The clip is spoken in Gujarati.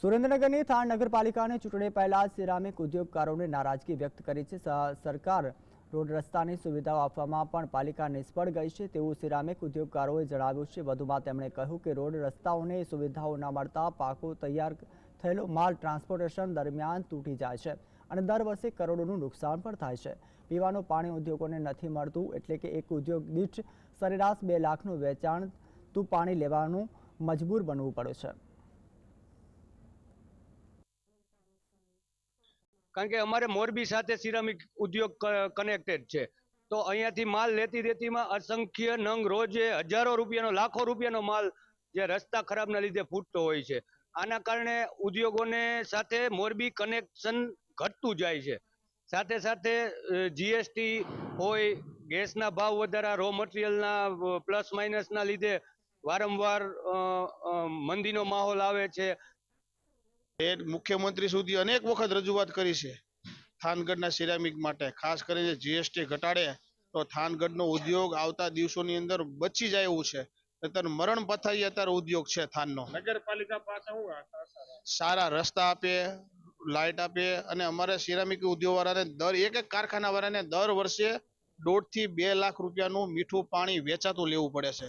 સુરેન્દ્રનગરની થાણ નગરપાલિકાની ચૂંટણી પહેલા સિરામિક ઉદ્યોગકારોને નારાજગી વ્યક્ત કરી છે. સરકાર રોડ રસ્તાની સુવિધાઓ આપવામાં પણ પાલિકા નિષ્ફળ ગઈ છે તેવું સિરામિક ઉદ્યોગકારોએ જણાવ્યું છે. વધુમાં તેમણે કહ્યું કે રોડ રસ્તાઓની સુવિધાઓ ન મળતા પાકો તૈયાર થયેલો માલ ટ્રાન્સપોર્ટેશન દરમિયાન તૂટી જાય છે અને દર વર્ષે કરોડોનું નુકસાન પણ થાય છે. પીવાનું પાણી ઉદ્યોગોને નથી મળતું એટલે કે એક ઉદ્યોગ દીઠ સરેરાશ બે લાખનું વેચાણ તું પાણી લેવાનું મજબૂર બનવું પડે છે. કારણ કે અમારે મોરબી સાથે સિરામિક ઉદ્યોગ કનેક્ટેડ છે. તો અહીંયાથી માલ લેતી દેતીમાં અસંખ્ય નંગ રોજે હજારો રૂપિયાનો, લાખો રૂપિયાનો માલ જે રસ્તા ખરાબના લીધે ફૂટતો હોય છે. આના કારણે ઉદ્યોગોને સાથે મોરબી કનેક્શન ઘટતું જાય છે. સાથે સાથે જીએસટી હોય, ગેસના ભાવ વધારા રો મટીરિયલના પ્લસ માઇનસના લીધે વારંવાર મંદીનો માહોલ આવે છે. એ મુખ્યમંત્રી સુધી અનેક વખત રજૂઆત કરી છે. થાનગઢના સિરામિક માટે ખાસ કરીને જીએસટી ઘટાડે તો થાનગઢનો ઉદ્યોગ આવતા દિવસોની અંદર બચી જાય એવું છે. અત્યારે મરણ પથારી અત્યારે ઉદ્યોગ છે થાનનો. નગરપાલિકા પાસે? સારા રસ્તા આપે લાઇટ આપે અને અમારે સિરામિક ઉદ્યોગ વાળાને દર એક એક કારખાના વાળાને દર વર્ષે દોઢથી બે લાખ રૂપિયાનું મીઠું પાણી વેચાતું લેવું પડે છે.